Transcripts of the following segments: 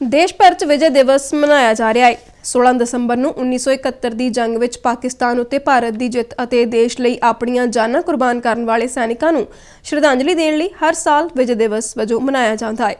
ਦੇਸ਼ ਭਰ 'ਚ ਵਿਜੇ ਦਿਵਸ ਮਨਾਇਆ ਜਾ ਰਿਹਾ ਹੈ 16 ਦਸੰਬਰ ਨੂੰ 1971 ਦੀ ਜੰਗ ਵਿੱਚ ਪਾਕਿਸਤਾਨ ਉੱਤੇ ਭਾਰਤ ਦੀ ਜਿੱਤ ਅਤੇ ਦੇਸ਼ ਲਈ ਆਪਣੀਆਂ ਜਾਨਾਂ ਕੁਰਬਾਨ ਕਰਨ ਵਾਲੇ ਸੈਨਿਕਾਂ ਨੂੰ ਸ਼ਰਧਾਂਜਲੀ ਦੇਣ ਲਈ ਹਰ ਸਾਲ ਵਿਜੇ ਦਿਵਸ ਵਜੋਂ ਮਨਾਇਆ ਜਾਂਦਾ ਹੈ।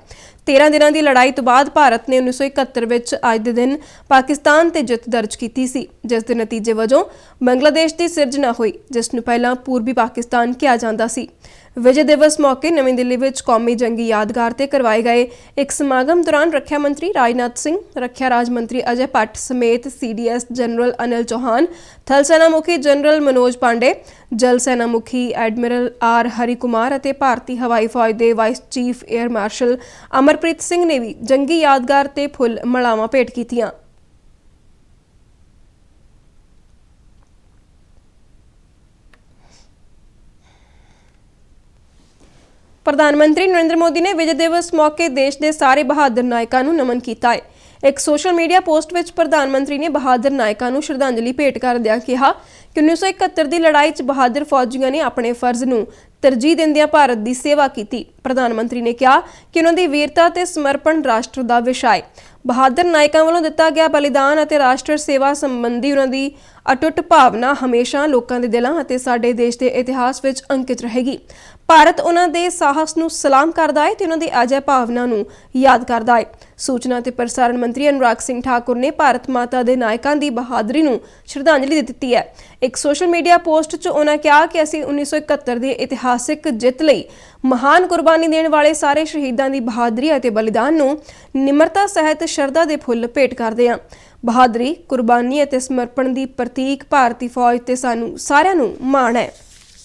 13 ਦਿਨਾਂ ਦੀ ਲੜਾਈ ਤੋਂ ਬਾਅਦ ਭਾਰਤ ਨੇ 1971 ਵਿੱਚ ਅੱਜ ਦੇ ਦਿਨ ਪਾਕਿਸਤਾਨ ਤੇ ਜਿੱਤ ਦਰਜ ਕੀਤੀ ਸੀ, ਜਿਸ ਦੇ ਨਤੀਜੇ ਵਜੋਂ ਬੰਗਲਾਦੇਸ਼ ਦੀ ਸਿਰਜਣਾ ਹੋਈ, ਜਿਸ ਨੂੰ ਪਹਿਲਾਂ ਪੂਰਬੀ ਪਾਕਿਸਤਾਨ ਕਿਹਾ ਜਾਂਦਾ ਸੀ। ਵਿਜੇ ਦਿਵਸ ਮੌਕੇ ਨਵੀਂ ਦਿੱਲੀ ਵਿੱਚ ਕੌਮੀ ਜੰਗੀ ਯਾਦਗਾਰ ਤੇ ਕਰਵਾਏ ਗਏ ਇੱਕ ਸਮਾਗਮ ਦੌਰਾਨ ਰੱਖਿਆ ਮੰਤਰੀ ਰਾਜਨਾਥ ਸਿੰਘ, ਰੱਖਿਆ ਰਾਜ ਮੰਤਰੀ ਅਜੇ ਭੱਟ ਸਮੇਤ ਸੀਡੀਐਸ ਜਨਰਲ ਅਨਿਲ ਚੌਹਾਨ ਥਲ ਸੈਨਾ ਮੁਖੀ ਜਨਰਲ ਮਨੋਜ ਪਾਂਡੇ ਜਲ ਸੈਨਾ ਮੁਖੀ ਐਡਮਿਰਲ ਆਰ ਹਰੀ ਕੁਮਾਰ ਅਤੇ ਭਾਰਤੀ ਹਵਾਈ ਫੌਜ ਦੇ vice chief air marshal Amarpreet Singh ਨੇ ਵੀ ਜੰਗੀ ਯਾਦਗਾਰ ਤੇ ਫੁੱਲ ਮਲਾਵਾਂ ਭੇਟ ਕੀਤੀਆਂ ਪ੍ਰਧਾਨ ਮੰਤਰੀ ਨਰਿੰਦਰ ਮੋਦੀ ਨੇ ਵਿਜੇ ਦਿਵਸ ਮੌਕੇ ਦੇਸ਼ ਦੇ ਸਾਰੇ ਬਹਾਦਰ ਨਾਇਕਾਂ ਨੂੰ ਨਮਨ ਕੀਤਾ ਹੈ ਇੱਕ ਸੋਸ਼ਲ ਮੀਡੀਆ ਪੋਸਟ ਵਿੱਚ ਪ੍ਰਧਾਨ ਮੰਤਰੀ ਨੇ ਬਹਾਦਰ ਨਾਇਕਾਂ ਨੂੰ ਸ਼ਰਧਾਂਜਲੀ ਭੇਟ ਕਰਦਿਆਂ ਕਿਹਾ ਕਿ 1971 ਦੀ ਲੜਾਈ 'ਚ ਬਹਾਦਰ ਫੌਜੀਆਂ ਨੇ ਆਪਣੇ ਫਰਜ਼ ਨੂੰ ਤਰਜੀਹ ਦਿੰਦਿਆਂ ਭਾਰਤ ਦੀ ਸੇਵਾ ਕੀਤੀ। ਪ੍ਰਧਾਨ ਮੰਤਰੀ ਨੇ ਕਿਹਾ ਕਿ ਉਹਨਾਂ ਦੀ ਵੀਰਤਾ ਤੇ ਸਮਰਪਣ ਰਾਸ਼ਟਰ ਦਾ ਵਿਸ਼ਾ ਹੈ। ਬਹਾਦਰ ਨਾਇਕਾਂ ਵੱਲੋਂ ਦਿੱਤਾ ਗਿਆ ਬਲੀਦਾਨ ਅਤੇ ਰਾਸ਼ਟਰ ਸੇਵਾ ਸੰਬੰਧੀ ਉਹਨਾਂ ਦੀ ਅਟੁੱਟ ਭਾਵਨਾ ਹਮੇਸ਼ਾ ਲੋਕਾਂ ਦੇ ਦਿਲਾਂ ਅਤੇ ਸਾਡੇ ਦੇਸ਼ ਦੇ ਇਤਿਹਾਸ ਵਿੱਚ ਅੰਕਿਤ ਰਹੇਗੀ। ਭਾਰਤ ਉਹਨਾਂ ਦੇ ਸਾਹਸ ਨੂੰ ਸਲਾਮ ਕਰਦਾ ਹੈ ਤੇ ਉਹਨਾਂ ਦੀ ਅਜੈ ਭਾਵਨਾ ਨੂੰ ਯਾਦ ਕਰਦਾ ਹੈ। ਸੂਚਨਾ ਤੇ ਪ੍ਰਸਾਰਣ ਮੰਤਰੀ ਅਨੁਰਾਗ ਸਿੰਘ ਠਾਕੁਰ ਨੇ ਭਾਰਤ ਮਾਤਾ ਦੇ ਨਾਇਕਾਂ ਦੀ ਬਹਾਦਰੀ ਨੂੰ ਸ਼ਰਧਾਂਜਲੀ ਦਿੱਤੀ ਹੈ। ਇੱਕ ਸੋਸ਼ਲ ਮੀਡੀਆ ਪੋਸਟ 'ਚ ਉਹਨਾਂ ਕਿਹਾ ਕਿ ਅਸੀਂ 1971 ਇਤਿਹਾਸ ਇਤਿਹਾਸਿਕ ਜਿੱਤ ਲਈ ਮਹਾਨ ਕੁਰਬਾਨੀ ਦੇਣ ਵਾਲੇ ਸਾਰੇ ਸ਼ਹੀਦਾਂ ਦੀ ਬਹਾਦਰੀ ਅਤੇ ਬਲੀਦਾਨ ਨੂੰ ਨਿਮਰਤਾ ਸਹਿਤ ਸ਼ਰਧਾ ਦੇ ਫੁੱਲ ਭੇਟ ਕਰਦੇ ਹਾਂ। ਬਹਾਦਰੀ, ਕੁਰਬਾਨੀ ਅਤੇ ਸਮਰਪਣ ਦੀ ਪ੍ਰਤੀਕ ਭਾਰਤੀ ਫੌਜ ਤੇ ਸਾਨੂੰ ਸਾਰਿਆਂ ਨੂੰ ਮਾਣ ਹੈ।